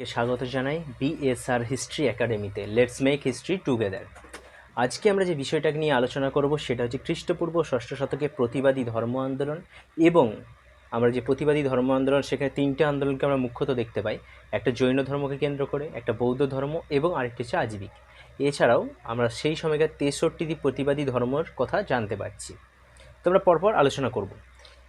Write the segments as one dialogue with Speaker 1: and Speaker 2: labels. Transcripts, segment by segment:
Speaker 1: কে স্বাগত জানাই BSR history একাডেমিতে লেটস মেক হিস্ট্রি টুগেদার আজকে আমরা যে বিষয়টাকে নিয়ে আলোচনা করব, সেটা হচ্ছে খ্রিস্টপূর্ব ষষ্ঠ শতকে প্রতিবাদী ধর্ম আন্দোলন এবং আমরা যে প্রতিবাদী ধর্ম আন্দোলন, সেখানে তিনটে আন্দোলনকে আমরা মুখ্যত দেখতে পাই। একটা জৈন ধর্মকে কেন্দ্র করে, একটা বৌদ্ধ ধর্ম এবং আরেকটি হচ্ছে আজীবিক। এছাড়াও আমরা সেই সময়কার তেষট্টিটি প্রতিবাদী ধর্মের কথা জানতে পারছি। তো আমরা পরপর আলোচনা করব।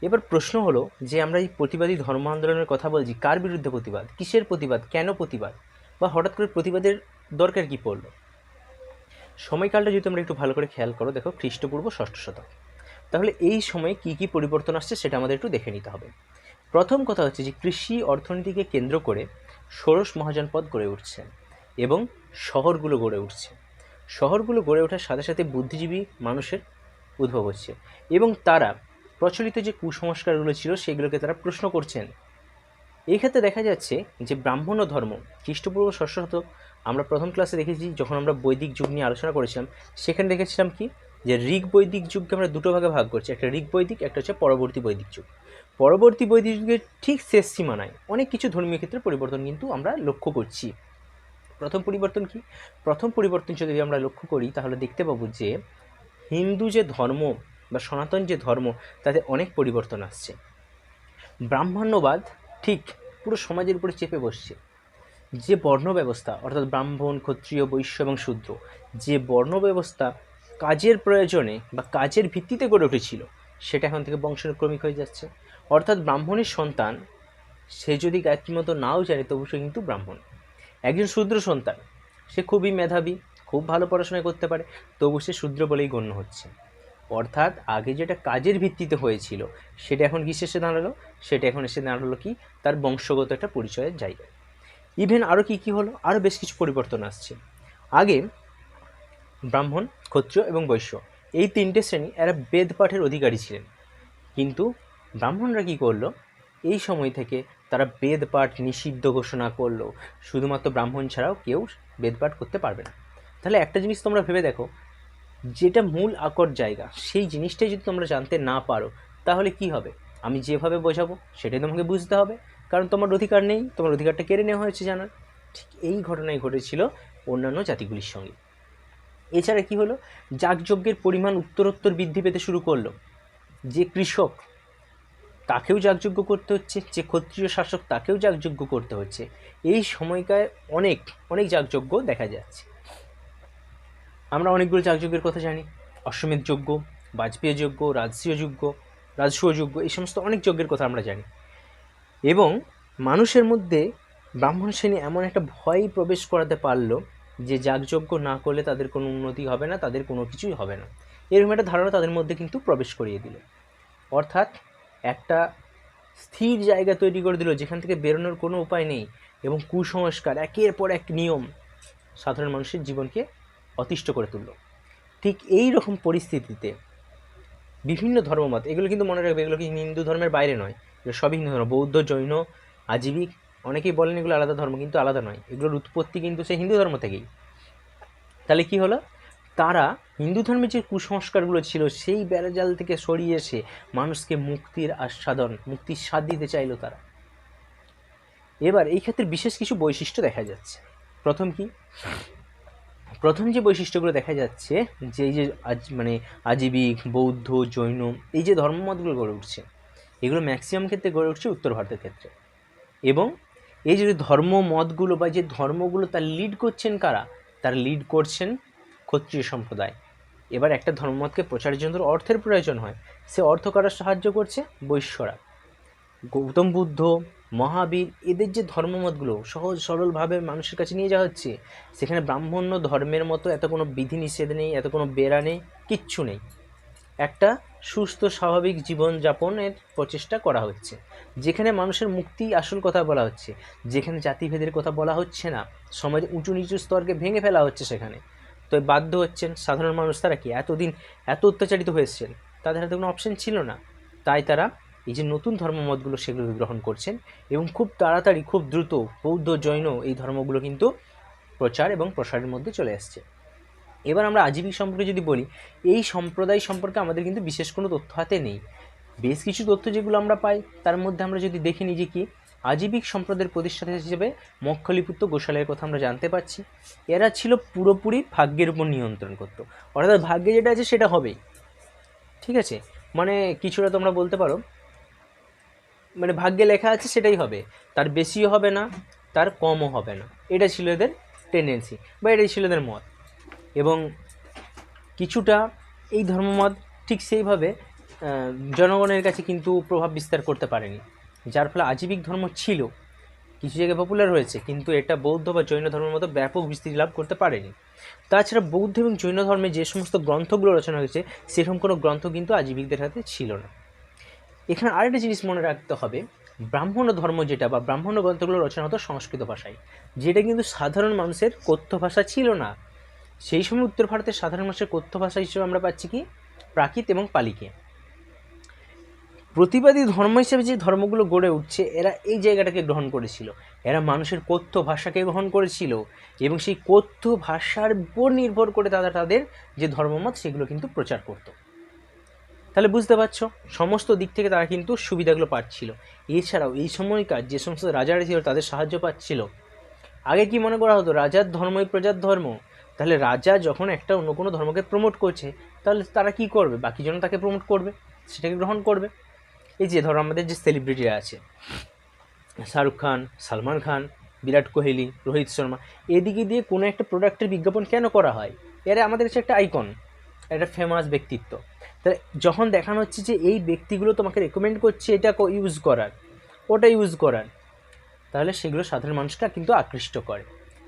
Speaker 1: এবার প্রশ্ন হলো যে আমরা এই প্রতিবাদী ধর্ম আন্দোলনের কথা বলছি, কার বিরুদ্ধে প্রতিবাদ? কিসের প্রতিবাদ? কেন প্রতিবাদ? বা হঠাৎ করে প্রতিবাদের দরকার কি পড়ল? সময়কালটা যদি তোমরা একটু ভালো করে খেয়াল করো, দেখো খ্রিস্টপূর্ব ষষ্ঠ শতক। তাহলে এই সময়ে কি কি পরিবর্তন আসছে সেটা আমাদের একটু দেখে নিতে হবে। প্রথম কথা হচ্ছে যে কৃষি অর্থনীতিকে কেন্দ্র করে ষোড়শ মহাজনপদ গড়ে উঠছে এবং শহরগুলো গড়ে উঠছে। শহরগুলো গড়ে ওঠার সাথে সাথে বুদ্ধিজীবী মানুষের উদ্ভব হচ্ছে এবং তারা প্রচলিত যে কুসংস্কারগুলো ছিল সেগুলোকে তারা প্রশ্ন করছেন। এই ক্ষেত্রে দেখা যাচ্ছে যে ব্রাহ্মণ ধর্ম, খ্রিস্টপূর্ব ষষ্ঠ আমরা প্রথম ক্লাসে দেখেছি যখন আমরা বৈদিক যুগ নিয়ে আলোচনা করেছিলাম, সেখানে দেখেছিলাম কি? যে ঋগ বৈদিক যুগকে আমরা দুটো ভাগে ভাগ করছি, একটা ঋগ বৈদিক একটা হচ্ছে পরবর্তী বৈদিক যুগ। পরবর্তী বৈদিক যুগের ঠিক শেষ সীমানায় অনেক কিছু ধর্মীয় ক্ষেত্রে পরিবর্তন কিন্তু আমরা লক্ষ্য করছি। প্রথম পরিবর্তন কি? প্রথম পরিবর্তন যদি আমরা লক্ষ্য করি, তাহলে দেখতে পাবো যে হিন্দু যে ধর্ম বা সনাতন যে ধর্ম, তাতে অনেক পরিবর্তন আসছে। ব্রাহ্মণ্যবাদ ঠিক পুরো সমাজের উপরে চেপে বসছে। যে বর্ণ ব্যবস্থা, অর্থাৎ ব্রাহ্মণ, ক্ষত্রিয়, বৈশ্য এবং শূদ্র, যে বর্ণ ব্যবস্থা কাজের প্রয়োজনে বা কাজের ভিত্তিতে গড়ে উঠেছিল, সেটা এখন থেকে বংশানুক্রমিক হয়ে যাচ্ছে। অর্থাৎ ব্রাহ্মণের সন্তান, সে যদি গায়ত্রী মতো নাও জানে, তবু সে কিন্তু ব্রাহ্মণ। একজন শূদ্র সন্তান, সে খুবই মেধাবী, খুব ভালো পড়াশোনা করতে পারে, তবু সে শূদ্র বলেই গণ্য হচ্ছে। অর্থাৎ আগে যেটা কাজের ভিত্তিতে হয়েছিল, সেটা এখন কিসে এসে দাঁড়াল? সেটা এখন এসে দাঁড়াল কি? তার বংশগত একটা পরিচয়ের জায়গায়। ইভেন আরও কী কী হলো? আরও বেশ কিছু পরিবর্তন আসছে। আগে ব্রাহ্মণ, ক্ষত্রিয় এবং বৈশ্য, এই তিনটে শ্রেণি এরা বেদ পাঠের অধিকারী ছিলেন। কিন্তু ব্রাহ্মণরা কী করল? এই সময় থেকে তারা বেদ পাঠ নিষিদ্ধ ঘোষণা করল। শুধুমাত্র ব্রাহ্মণ ছাড়াও কেউ বেদ পাঠ করতে পারবে না। তাহলে একটা জিনিস তোমরা ভেবে দেখো যেটা মূল আকর জায়গা, সেই জিনিসটাই যদি তোমরা জানতে না পারো, তাহলে কি হবে? আমি যেভাবে বোঝাবো, সেটাই তোমাকে বুঝতে হবে। কারণ তোমার অধিকার নেই, তোমার অধিকারটা কেড়ে নেওয়া হয়েছে জানার। ঠিক এই ঘটনাই ঘটেছিল অন্যান্য জাতিগুলির সঙ্গে। এছাড়া কি হলো? যাগযজ্ঞের পরিমাণ উত্তরোত্তর বৃদ্ধি পেতে শুরু করল। যে কৃষক, তাকেও যাগযজ্ঞ করতে হচ্ছে। যে ক্ষত্রিয় শাসক, তাকেও যাগযজ্ঞ করতে হচ্ছে। এই সময়কায় অনেক অনেক যাগযজ্ঞ দেখা যাচ্ছে। আমরা অনেকগুলো যাগযজ্ঞের কথা জানি। অশ্বমেধ যজ্ঞ, বাজপেয়ী যজ্ঞ রাজসীয় যজ্ঞ, রাজসূয় যজ্ঞ, এই সমস্ত অনেক যজ্ঞের কথা আমরা জানি। এবং মানুষের মধ্যে ব্রাহ্মণ শ্রেণি এমন একটা ভয় প্রবেশ করাতে পারল যে যাগযজ্ঞ না করলে তাদের কোনো উন্নতি হবে না, তাদের কোনো কিছুই হবে না। এরকম একটা ধারণা তাদের মধ্যে কিন্তু প্রবেশ করিয়ে দিল। অর্থাৎ একটা স্থির জায়গা তৈরি করে দিল যেখান থেকে বেরোনোর কোনো উপায় নেই এবং কুসংস্কার, একের পর এক নিয়ম সাধারণ মানুষের জীবনকে অতিষ্ঠ করে তুলল। ঠিক এই রকম পরিস্থিতিতে বিভিন্ন ধর্মমত, এগুলো কিন্তু মনে রাখবে, এগুলো কি হিন্দু ধর্মের বাইরে নয়, এগুলো সবই হিন্দু ধর্ম, বৌদ্ধ, জৈন, আজীবিক, অনেকেই বলেন এগুলো আলাদা ধর্ম, কিন্তু আলাদা নয়, এগুলোর উৎপত্তি কিন্তু সেই হিন্দু ধর্ম থেকেই। তাহলে কি হলো? তারা হিন্দু ধর্মের যে কুসংস্কারগুলো ছিল, সেই বেড়াজাল থেকে সরিয়ে এসে মানুষকে মুক্তির আস্বাদন, মুক্তির স্বাদ দিতে চাইলো তারা। এবার এই ক্ষেত্রে বিশেষ কিছু বৈশিষ্ট্য দেখা যাচ্ছে। প্রথম কি? প্রথম যে বৈশিষ্ট্যগুলো দেখা যাচ্ছে, যে এই যে আজ মানে আজীবিক, বৌদ্ধ, জৈন, এই যে ধর্মমতগুলো গড়ে উঠছে, এগুলো ম্যাক্সিমাম ক্ষেত্রে গড়ে উঠছে উত্তর ভারতের ক্ষেত্রে। এবং এই যে ধর্ম মতগুলো বা যে ধর্মগুলো তার লিড করছেন কারা? তার লিড করছেন ক্ষত্রিয় সম্প্রদায়। এবার একটা ধর্মমতকে প্রচারের জন্য অর্থের প্রয়োজন হয়। সে অর্থ কারা সাহায্য করছে? বৈশ্যরা। গৌতম বুদ্ধ মহাবীর, এদের যে ধর্মমতগুলো সহজ সরলভাবে মানুষের কাছে নিয়ে যাওয়া হচ্ছে, সেখানে ব্রাহ্মণ্য ধর্মের মতো এত কোনো বিধিনিষেধ নেই, এত কোনো বেড়া নেই, কিচ্ছু নেই। একটা সুস্থ, স্বাভাবিক জীবনযাপনের প্রচেষ্টা করা হচ্ছে, যেখানে মানুষের মুক্তি আসল কথা বলা হচ্ছে, যেখানে জাতিভেদের কথা বলা হচ্ছে না সমাজে উঁচু নিচু স্তরকে ভেঙে ফেলা হচ্ছে সেখানে। তো বাধ্য হচ্ছেন সাধারণ মানুষ তারা কি? এতদিন এত অত্যাচারিত হয়েছেন, তাদের হাতে কোনো অপশন ছিল না। তাই তারা এই যে নতুন ধর্মমতগুলো সেগুলো গ্রহণ করছেন এবং খুব তাড়াতাড়ি, খুব দ্রুত বৌদ্ধ জৈন এই ধর্মগুলো কিন্তু প্রচার এবং প্রসারের মধ্যে চলে আসছে। এবার আমরা আজীবিক সম্পর্কে যদি বলি, এই সম্প্রদায় সম্পর্কে আমাদের কিন্তু বিশেষ কোনো তথ্য হাতে নেই। বেশ কিছু তথ্য যেগুলো আমরা পাই, তার মধ্যে আমরা যদি দেখি নিই যে কি, আজীবিক সম্প্রদায়ের প্রতিষ্ঠাতা হিসেবে মক্ষলিপুত্র গোশালের কথা আমরা জানতে পারছি। এরা ছিল পুরোপুরি ভাগ্যের উপর নিয়ন্ত্রণ করতো। অর্থাৎ ভাগ্যে যেটা আছে সেটা হবেই। ঠিক আছে? মানে কিছুটা তোমরা বলতে পারো মানে ভাগ্যে লেখা আছে সেটাই হবে। তার বেশিও হবে না, তার কমও হবে না। এটা ছিল এদের টেন্ডেন্সি বা এটাই ছিল এদের মত। এবং কিছুটা এই ধর্মমত ঠিক সেইভাবে জনগণের কাছে কিন্তু প্রভাব বিস্তার করতে পারেনি। যার ফলে আজীবিক ধর্ম ছিল, কিছু জায়গায় পপুলার হয়েছে, কিন্তু এটা বৌদ্ধ বা জৈন ধর্মের মতো ব্যাপক বিস্তৃতি লাভ করতে পারেনি। তাছাড়া বৌদ্ধ এবং জৈন ধর্মে যে সমস্ত গ্রন্থগুলো রচনা হয়েছে, সেরকম কোনো গ্রন্থ কিন্তু আজীবিকদের হাতে ছিল না। এখানে আরেকটা জিনিস মনে রাখতে হবে ব্রাহ্মণ ধর্ম যেটা বা ব্রাহ্মণ গ্রন্থগুলো রচনা হতো সংস্কৃত ভাষায়, যেটা কিন্তু সাধারণ মানুষের কথ্য ভাষা ছিল না। সেই সময় উত্তর ভারতের সাধারণ মানুষের কথ্য ভাষা হিসেবে আমরা পাচ্ছি কি? প্রাকৃত এবং পালিকে। প্রতিবাদী ধর্ম হিসেবে যে ধর্মগুলো গড়ে উঠছে, এরা এই জায়গাটাকে গ্রহণ করেছিল। এরা মানুষের কথ্য ভাষাকে গ্রহণ করেছিল এবং সেই কথ্য ভাষার উপর নির্ভর করে তারা তাদের যে ধর্মমত, সেগুলো কিন্তু প্রচার করত। তাহলে বুঝতে পারছ? সমস্ত দিক থেকে তারা কিন্তু সুবিধাগুলো পাচ্ছিল। এছাড়াও এই সময়কার যে সমস্ত রাজারা ছিল তাদের সাহায্য পাচ্ছিল। আগে কি মনে করা হতো, রাজার ধর্মই প্রজার ধর্ম? তাহলে রাজা যখন একটা অন্য কোনো ধর্মকে প্রমোট করছে, তাহলে তারা কি করবে? বাকি জন তাকে প্রমোট করবে, সেটাকে গ্রহণ করবে। এই যে ধরো আমাদের যে সেলিব্রিটিরা আছে, শাহরুখ খান, সালমান খান, বিরাট কোহলি, রোহিত শর্মা, এদিকে দিয়ে কোনো একটা প্রোডাক্টের বিজ্ঞাপন কেন করা হয়? এরা আমাদের কাছে একটা আইকন একটা ফেমাস ব্যক্তিত্ব। তাহলে যখন দেখানো হচ্ছে যে এই ব্যক্তিগুলো তোমাকে রেকমেন্ড করছে, এটা ইউজ করার, ওটা ইউজ করার, তাহলে সেগুলো সাধারণ মানুষকে কিন্তু আকৃষ্ট করে।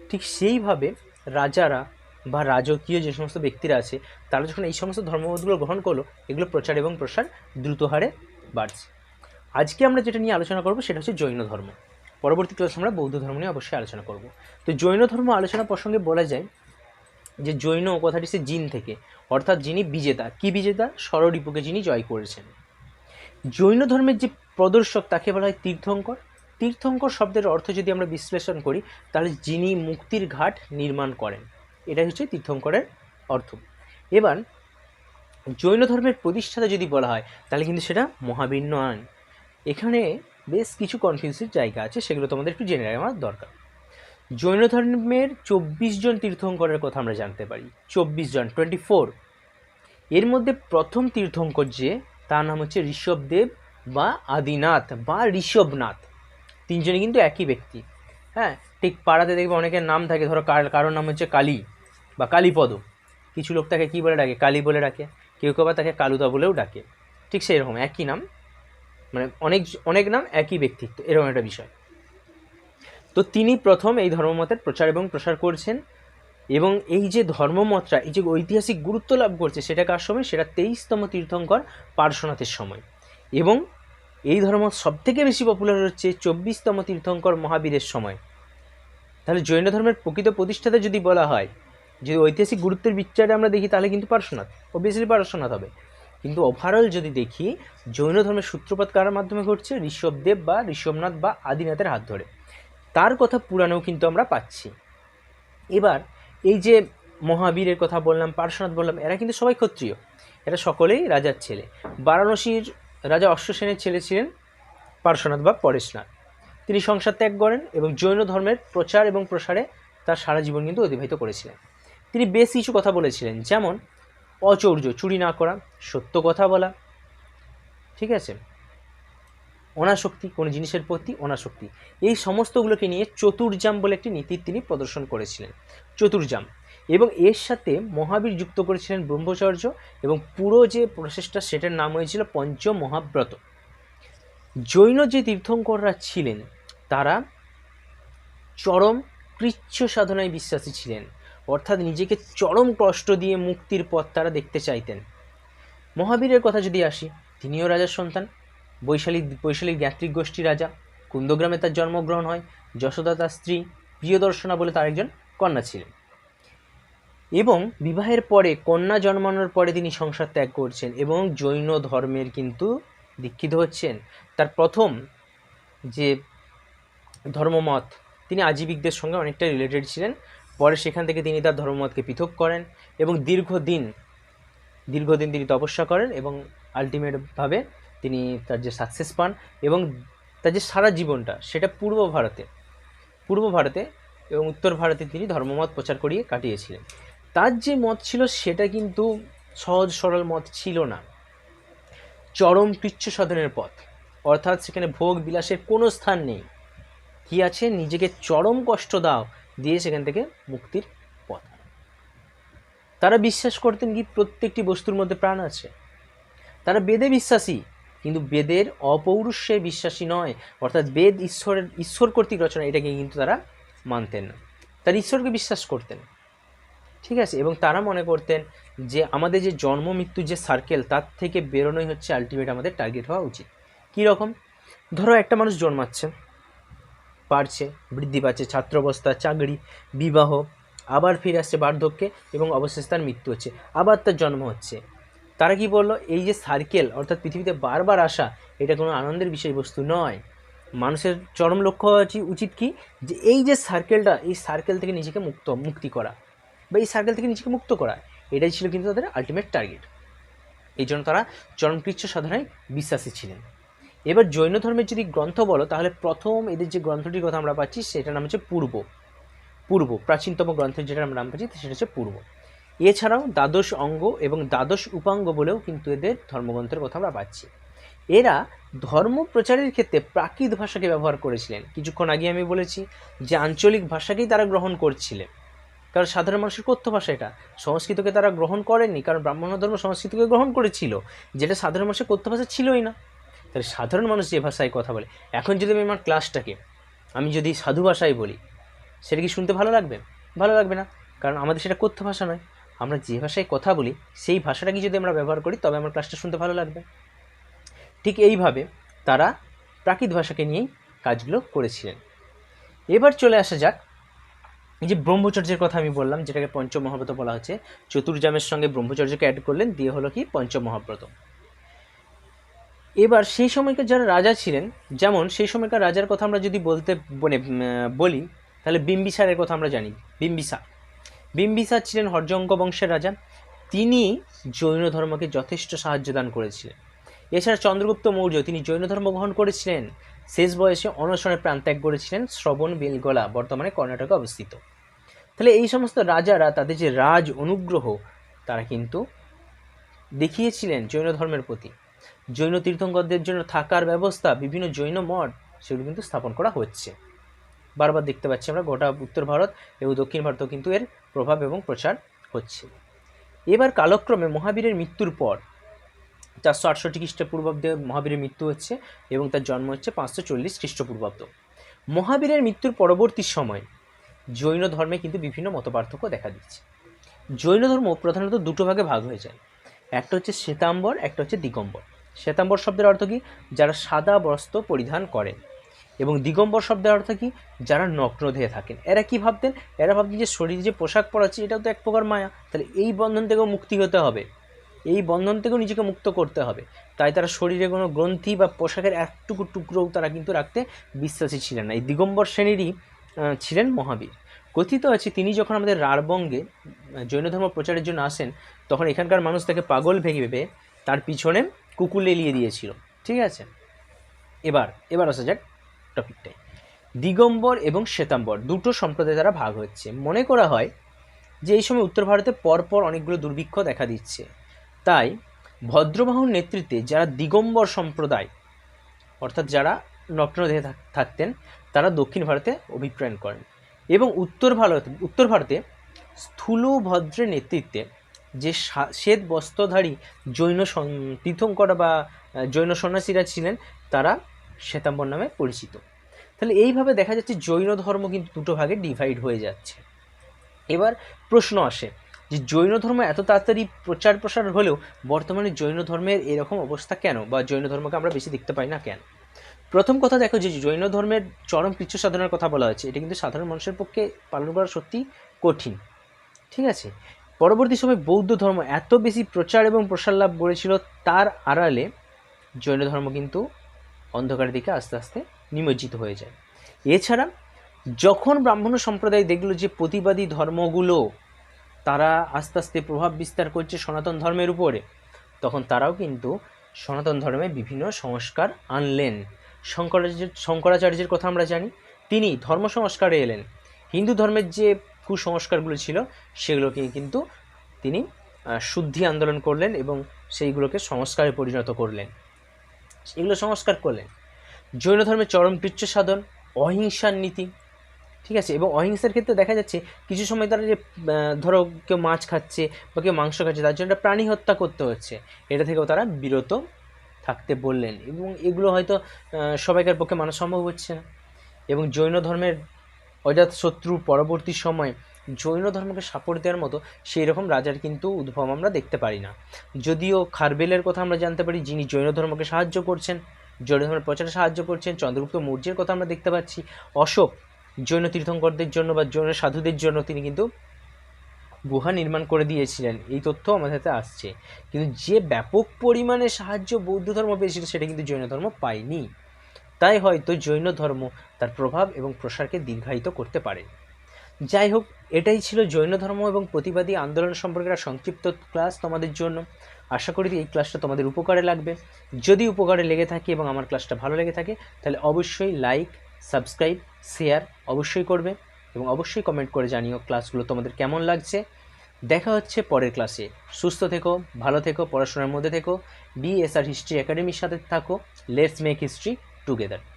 Speaker 1: ঠিক সেইভাবে রাজারা বা রাজকীয় যে সমস্ত ব্যক্তিরা আছে, তারা যখন এই সমস্ত ধর্মবোধগুলো গ্রহণ করল, এগুলো প্রচার এবং প্রসার দ্রুত হারে বাড়ছে। আজকে আমরা যেটা নিয়ে আলোচনা করব, সেটা হচ্ছে জৈন ধর্ম। পরবর্তী ক্লাসে আমরা বৌদ্ধ ধর্ম নিয়ে অবশ্যই আলোচনা করব। তো জৈন ধর্ম আলোচনা প্রসঙ্গে বলা যায় যে জৈন কথাটি সে জিন থেকে, অর্থাৎ যিনি বিজেতা। কি বিজেতা? ষড়রিপুকে যিনি জয় করেছেন। জৈন ধর্মের যে প্রদর্শক, তাকে বলা হয় তীর্থঙ্কর। তীর্থঙ্কর শব্দের অর্থ যদি আমরা বিশ্লেষণ করি, তাহলে যিনি মুক্তির ঘাট নির্মাণ করেন, এটাই হচ্ছে তীর্থঙ্করের অর্থ। এবার, জৈন ধর্মের প্রতিষ্ঠাতা যদি বলা হয়, তাহলে কিন্তু সেটা মহাবীর নয় এখানে বেশ কিছু কনফিউজের জায়গা আছে, সেগুলো তোমাদের একটু জেনে আমার দরকার। জৈন ধর্মের চব্বিশ জন তীর্থঙ্করের কথা আমরা জানতে পারি। চব্বিশ জন টোয়েন্টি ফোর এর মধ্যে প্রথম তীর্থঙ্কর যে, তার নাম হচ্ছে ঋষভদেব বা আদিনাথ বা ঋষভনাথ। তিনজনই কিন্তু একই ব্যক্তি। হ্যাঁ ঠিক পাড়াতে দেখবে অনেকের নাম থাকে, ধরো কার, কারোর নাম হচ্ছে কালী বা কালীপদ। কিছু লোক তাকে কী বলে ডাকে? কালী বলে ডাকে। কেউ কেউ আবার তাকে কালুদা বলেও ডাকে। ঠিক সেই রকম একই নাম। মানে অনেক অনেক নাম একই ব্যক্তিত্ব, এরকম একটা বিষয়। তো তিনি প্রথম এই ধর্মমতের প্রচার এবং প্রসার করছেন। এবং এই যে ধর্মমতটা, এই যে ঐতিহাসিক গুরুত্ব লাভ করছে, সেটা কার সময়? সেটা তেইশতম তীর্থঙ্কর পার্শ্বনাথের সময়। এবং এই ধর্ম সবথেকে বেশি পপুলার হচ্ছে চব্বিশতম তীর্থঙ্কর মহাবীরের সময়। তাহলে জৈন ধর্মের প্রকৃত প্রতিষ্ঠাতা যদি বলা হয়, যদি ঐতিহাসিক গুরুত্বের বিচারে আমরা দেখি, তাহলে কিন্তু পার্শ্বনাথ অবভিয়াসলি পার্শ্বনাথ হবে। কিন্তু ওভারঅল যদি দেখি, জৈন ধর্মের সূত্রপাত কার মাধ্যমে ঘটছে? ঋষভদেব বা ঋষভনাথ বা আদিনাথের হাত ধরে। তার কথা পুরাণেও কিন্তু আমরা পাচ্ছি। এবার এই যে মহাবীরের কথা বললাম, পার্শ্বনাথ বললাম, এরা কিন্তু সবাই ক্ষত্রিয়। এরা সকলেই রাজার ছেলে। বারাণসীর রাজা অশ্বসেনের ছেলে ছিলেন পার্শ্বনাথ বা পরেশনাথ। তিনি সংসার ত্যাগ করেন এবং জৈন ধর্মের প্রচার এবং প্রসারে তার সারা জীবন কিন্তু অতিবাহিত করেছিলেন। তিনি বেশ কিছু কথা বলেছিলেন, যেমন, অচৌর্য চুরি না করা, সত্য কথা বলা, ঠিক আছে? অনাসক্তি, কোনো জিনিসের প্রতি অনাসক্তি। এই সমস্তগুলোকে নিয়ে চতুর্জাম বলে একটি নীতি তিনি প্রদর্শন করেছিলেন। চতুর্জাম এবং এর সাথে মহাবীর যুক্ত করেছিলেন ব্রহ্মচর্য এবং পুরো যে প্রসেসটা সেটার নাম হয়েছিল পঞ্চ মহাব্রত জৈন যে তীর্থঙ্কররা ছিলেন, তারা চরম কৃচ্ছ সাধনায় বিশ্বাসী ছিলেন। অর্থাৎ নিজেকে চরম কষ্ট দিয়ে মুক্তির পথ তারা দেখতে চাইতেন। মহাবীরের কথা যদি আসি, তিনিও রাজার সন্তান। বৈশালী বৈশালীর জ্ঞাত্রিক গোষ্ঠী রাজা। কুন্দগ্রামে তার জন্মগ্রহণ হয় যশোদা তার স্ত্রী প্রিয়দর্শনা বলে তার একজন কন্যা ছিলেন। এবং বিবাহের পরে কন্যা জন্মানোর পরে তিনি সংসার ত্যাগ করছেন এবং জৈন ধর্মের কিন্তু দীক্ষিত হচ্ছেন। তার প্রথম যে ধর্মমত, তিনি আজীবিকদের সঙ্গে অনেকটা রিলেটেড ছিলেন। পরে সেখান থেকে তিনি তার ধর্মমতকে পৃথক করেন এবং দীর্ঘদিন দীর্ঘদিন তিনি তপস্যা করেন এবং আলটিমেটভাবে তিনি তার যে সাকসেস পান এবং তার যে সারা জীবনটা, সেটা পূর্ব ভারতে পূর্ব ভারতে এবং উত্তর ভারতে তিনি ধর্মমত প্রচার করিয়ে কাটিয়েছিলেন। তার যে মত ছিল, সেটা কিন্তু সহজ সরল মত ছিল না। চরম কৃচ্ছ সাধনের পথ, অর্থাৎ সেখানে ভোগ বিলাসের কোনো স্থান নেই। কি আছে? নিজেকে চরম কষ্ট দাও দিয়ে সেখান থেকে মুক্তির পথ। তারা বিশ্বাস করতেন কি, প্রত্যেকটি বস্তুর মধ্যে প্রাণ আছে। তারা বেদে বিশ্বাসী কিন্তু বেদের অপৌরুষে বিশ্বাসী নয়। অর্থাৎ বেদ ঈশ্বরের, ঈশ্বর কর্তৃক রচনা, এটাকে কিন্তু তারা মানতেন না। তারা ঈশ্বরকে বিশ্বাস করতেন। ঠিক আছে? এবং তারা মনে করতেন যে আমাদের যে জন্ম, মৃত্যু যে সার্কেল তার থেকে বেরোনোই হচ্ছে আলটিমেট আমাদের টার্গেট হওয়া উচিত। কী রকম? ধরো একটা মানুষ জন্মাচ্ছে বাড়ছে বৃদ্ধি পাচ্ছে, ছাত্রাবস্থা, চাকরি, বিবাহ, আবার ফিরে আসছে বার্ধক্যে এবং অবশেষে তার মৃত্যু হচ্ছে, আবার তার জন্ম হচ্ছে। তারা কি বলল? এই যে সার্কেল অর্থাৎ পৃথিবীতে বারবার আসা, এটা কোনো আনন্দের বিষয়বস্তু নয়। মানুষের চরম লক্ষ্য উচিত কি? যে এই যে সার্কেলটা এই সার্কেল থেকে নিজেকে মুক্ত, মুক্তি করা বা এই সার্কেল থেকে নিজেকে মুক্ত করা, এটাই ছিল কিন্তু তাদের আলটিমেট টার্গেট এই জন্য তারা চরমকৃচ্ছ সাধনায় বিশ্বাসী ছিলেন। এবার জৈন ধর্মের যদি গ্রন্থ বলো, তাহলে প্রথম এদের যে গ্রন্থটির কথা আমরা পাচ্ছি, সেটার নাম হচ্ছে পূর্ব। পূর্ব, প্রাচীনতম গ্রন্থের যেটা আমরা নাম পাচ্ছি, সেটা হচ্ছে পূর্ব। এছাড়াও দ্বাদশ অঙ্গ এবং দ্বাদশ উপাঙ্গ বলেও কিন্তু এদের ধর্মগ্রন্থের কথা আমরা পাচ্ছি। এরা ধর্ম প্রচারের ক্ষেত্রে প্রাকৃত ভাষাকে ব্যবহার করেছিলেন। কিছুক্ষণ আগে আমি বলেছি যে আঞ্চলিক ভাষাকেই তারা গ্রহণ করছিলেন। কারণ সাধারণ মানুষের কথ্য ভাষা এটা। সংস্কৃতকে তারা গ্রহণ করেননি, কারণ ব্রাহ্মণ ধর্ম সংস্কৃতকে গ্রহণ করেছিল, যেটা সাধারণ মানুষের কথ্য ভাষা ছিলই না। তাহলে সাধারণ মানুষ যে ভাষায় কথা বলে, এখন যদি আমি আমার ক্লাসটাকে, আমি যদি সাধু ভাষায় বলি, সেটা কি শুনতে ভালো লাগবে? ভালো লাগবে না, কারণ আমাদের সেটা কথ্য ভাষা নয়। আমরা যে ভাষায় কথা বলি, সেই ভাষাটাকে যদি আমরা ব্যবহার করি, তবে আমার ক্লাসটা শুনতে ভালো লাগবে। ঠিক এইভাবে তারা প্রাকৃত ভাষাকে নিয়েই কাজগুলো করেছিলেন। এবার চলে আসা যাক, এই যে ব্রহ্মচর্যের কথা আমি বললাম, যেটাকে পঞ্চমহাব্রত বলা হচ্ছে চতুর্জামের সঙ্গে ব্রহ্মচর্যকে অ্যাড করলেন, দিয়ে হলো কি পঞ্চমহাব্রত। এবার সেই সময়কার যারা রাজা ছিলেন, যেমন সেই সময়কার রাজার কথা আমরা যদি বলতে মানে বলি, তাহলে বিম্বিসারের কথা আমরা জানি, বিম্বিসার। বিম্বিসার ছিলেন হর্যঙ্ক বংশের রাজা। তিনি জৈন ধর্মকে যথেষ্ট সাহায্য দান করেছিলেন। এছাড়া চন্দ্রগুপ্ত মৌর্য তিনি জৈন ধর্ম গ্রহণ করেছিলেন। শেষ বয়সে অনশনে প্রাণত্যাগ করেছিলেন শ্রবণ বেলগোলা, বর্তমানে কর্ণাটকে অবস্থিত। তাহলে এই সমস্ত রাজারা তাদের যে রাজ অনুগ্রহ, তারা কিন্তু দেখিয়েছিলেন জৈন ধর্মের প্রতি। জৈন তীর্থঙ্করদের জন্য থাকার ব্যবস্থা, বিভিন্ন জৈন মঠ, সেগুলো কিন্তু স্থাপন করা হচ্ছে। বারবার দেখতে পাচ্ছি আমরা গোটা উত্তর ভারত এবং দক্ষিণ ভারতেও কিন্তু এর প্রভাব এবং প্রচার হচ্ছে। এবার কালক্রমে মহাবীরের মৃত্যুর পর চারশো আটষট্টি খ্রিস্টপূর্বাব্দে মহাবীরের মৃত্যু হচ্ছে এবং তার জন্ম হচ্ছে পাঁচশো চল্লিশ খ্রিস্টপূর্বাব্দ। মহাবীরের মৃত্যুর পরবর্তী সময় জৈন ধর্মে কিন্তু বিভিন্ন মতপার্থক্য দেখা দিচ্ছে। জৈন ধর্ম প্রধানত দুটো ভাগে ভাগ হয়ে যায়। একটা হচ্ছে শ্বেতাম্বর, একটা হচ্ছে দিগম্বর। শ্বেতাম্বর শব্দের অর্থ কি? যারা সাদা বস্ত্র পরিধান করেন। এবং দিগম্বর শব্দের অর্থ কি? যারা নগ্ন ধেয়ে থাকেন। এরা কি ভাবতেন? এরা ভাবতেন যে শরীরে যে পোশাক পরাচ্ছে এটাও তো এক প্রকার মায়া। তাহলে এই বন্ধন থেকেও মুক্তি হতে হবে। এই বন্ধন থেকেও নিজেকে মুক্ত করতে হবে। তাই তারা শরীরে কোনো গ্রন্থি বা পোশাকের একটুকু টুকরোও তারা কিন্তু রাখতে বিশ্বাসী ছিলেন না। এই দিগম্বর শ্রেণীরই ছিলেন মহাবীর। কথিত আছে, তিনি যখন আমাদের রাঢ়বঙ্গে জৈন ধর্ম প্রচারের জন্য আসেন, তখন এখানকার মানুষ তাকে পাগল ভেঙে ভেবে তার পিছনে কুকুর লেলিয়ে দিয়েছিল। ঠিক আছে? এবার এবার আসা যাক। টপিকটাই দিগম্বর এবং শ্বেতাম্বর দুটো সম্প্রদায় দ্বারা ভাগ হচ্ছে। মনে করা হয় যে এই সময় উত্তর ভারতে পরপর অনেকগুলো দুর্ভিক্ষ দেখা দিচ্ছে। তাই ভদ্রবাহুর নেতৃত্বে যারা দিগম্বর সম্প্রদায়, অর্থাৎ যারা নগ্ন দেহে থাকতেন, তারা দক্ষিণ ভারতে অভিপ্রায়ণ করেন এবং উত্তর ভারত, উত্তর ভারতে স্থূল ভদ্রের নেতৃত্বে যে শ্বেত বস্ত্রধারী জৈন তীর্থঙ্কর বা জৈন সন্ন্যাসীরা ছিলেন, তারা শ্বেতাম্বর নামে পরিচিত। তাহলে এইভাবে দেখা যাচ্ছে জৈন ধর্ম কিন্তু দুটো ভাগে ডিভাইড হয়ে যাচ্ছে। এবার প্রশ্ন আসে যে জৈন ধর্ম এত তাড়াতাড়ি প্রচার প্রসার হলেও বর্তমানে জৈন ধর্মের এরকম অবস্থা কেন? বা জৈন ধর্মকে আমরা বেশি দেখতে পাই না কেন? প্রথম কথা দেখো যে জৈন ধর্মের চরম কৃচ্ছ সাধনার কথা বলা হয়েছে, এটা কিন্তু সাধারণ মানুষের পক্ষে পালন করা সত্যি কঠিন। ঠিক আছে? পরবর্তী সময় বৌদ্ধ ধর্ম এত বেশি প্রচার এবং প্রসার লাভ করেছিল তার আড়ালে জৈন ধর্ম কিন্তু অন্ধকারের দিকে আস্তে আস্তে নিমজ্জিত হয়ে যায়। এছাড়া যখন ব্রাহ্মণ সম্প্রদায় দেখল যে প্রতিবাদী ধর্মগুলো তারা আস্তে আস্তে প্রভাব বিস্তার করছে সনাতন ধর্মের উপরে, তখন তারাও কিন্তু সনাতন ধর্মে বিভিন্ন সংস্কার আনলেন। শঙ্করাচার্য শঙ্করাচার্যের কথা আমরা জানি, তিনি ধর্ম সংস্কারে এলেন। হিন্দু ধর্মের যে কুসংস্কারগুলো ছিল, সেগুলোকে কিন্তু তিনি শুদ্ধি আন্দোলন করলেন এবং সেইগুলোকে সংস্কারে পরিণত করলেন। এগুলো সংস্কার করলেন জৈন ধর্মের চরম কৃচ্ছ সাধন অহিংসার নীতি, ঠিক আছে? এবং অহিংসার ক্ষেত্রে দেখা যাচ্ছে কিছু সময় তারা যে ধরো কেউ মাছ খাচ্ছে বা কেউ মাংস খাচ্ছে, তার জন্য প্রাণী হত্যা করতে হচ্ছে। এটা থেকেও তারা বিরত থাকতে বললেন। এবং এগুলো হয়তো সবাইকার পক্ষে মানা সম্ভব হচ্ছে না। এবং জৈন ধর্মের অজাত শত্রু পরবর্তী সময়ে জৈন ধর্মকে সাপোর্ট দেওয়ার মতো সেই রকম রাজার কিন্তু উদ্ভব আমরা দেখতে পারি না। যদিও খারবেলের কথা আমরা জানতে পারি, যিনি জৈন ধর্মকে সাহায্য করছেন, জৈন ধর্মের প্রচারে সাহায্য করছেন, চন্দ্রগুপ্ত মৌর্যের কথা আমরা দেখতে পাচ্ছি, অশোক জৈন তীর্থঙ্করদের জন্য বা জৈন সাধুদের জন্য তিনি কিন্তু গুহা নির্মাণ করে দিয়েছিলেন। এই তথ্য আমাদের হাতে আসছে। কিন্তু যে ব্যাপক পরিমাণে সাহায্য বৌদ্ধ ধর্ম পেয়েছিল, সেটা কিন্তু জৈন ধর্ম পায়নি। তাই হয়তো জৈন ধর্ম তার প্রভাব এবং প্রসারকে দীর্ঘায়িত করতে পারে। যাই হোক এটাই ছিল জৈন ধর্ম এবং প্রতিবাদী আন্দোলন সম্পর্কে একটা সংক্ষিপ্ত ক্লাস তোমাদের জন্য। আশা করি এই ক্লাসটা তোমাদের উপকারে লাগবে। যদি উপকারে লেগে থাকে এবং আমার ক্লাসটা ভালো লেগে থাকে, তাহলে অবশ্যই লাইক, সাবস্ক্রাইব, শেয়ার অবশ্যই করবে এবং অবশ্যই কমেন্ট করে জানিও ক্লাসগুলো তোমাদের কেমন লাগছে। দেখা হচ্ছে পরের ক্লাসে। সুস্থ থেকো, ভালো থেকো, পড়াশোনার মধ্যে থেকো বিএসআর হিস্ট্রি একাডেমির সাথে থাকো। Let's make history together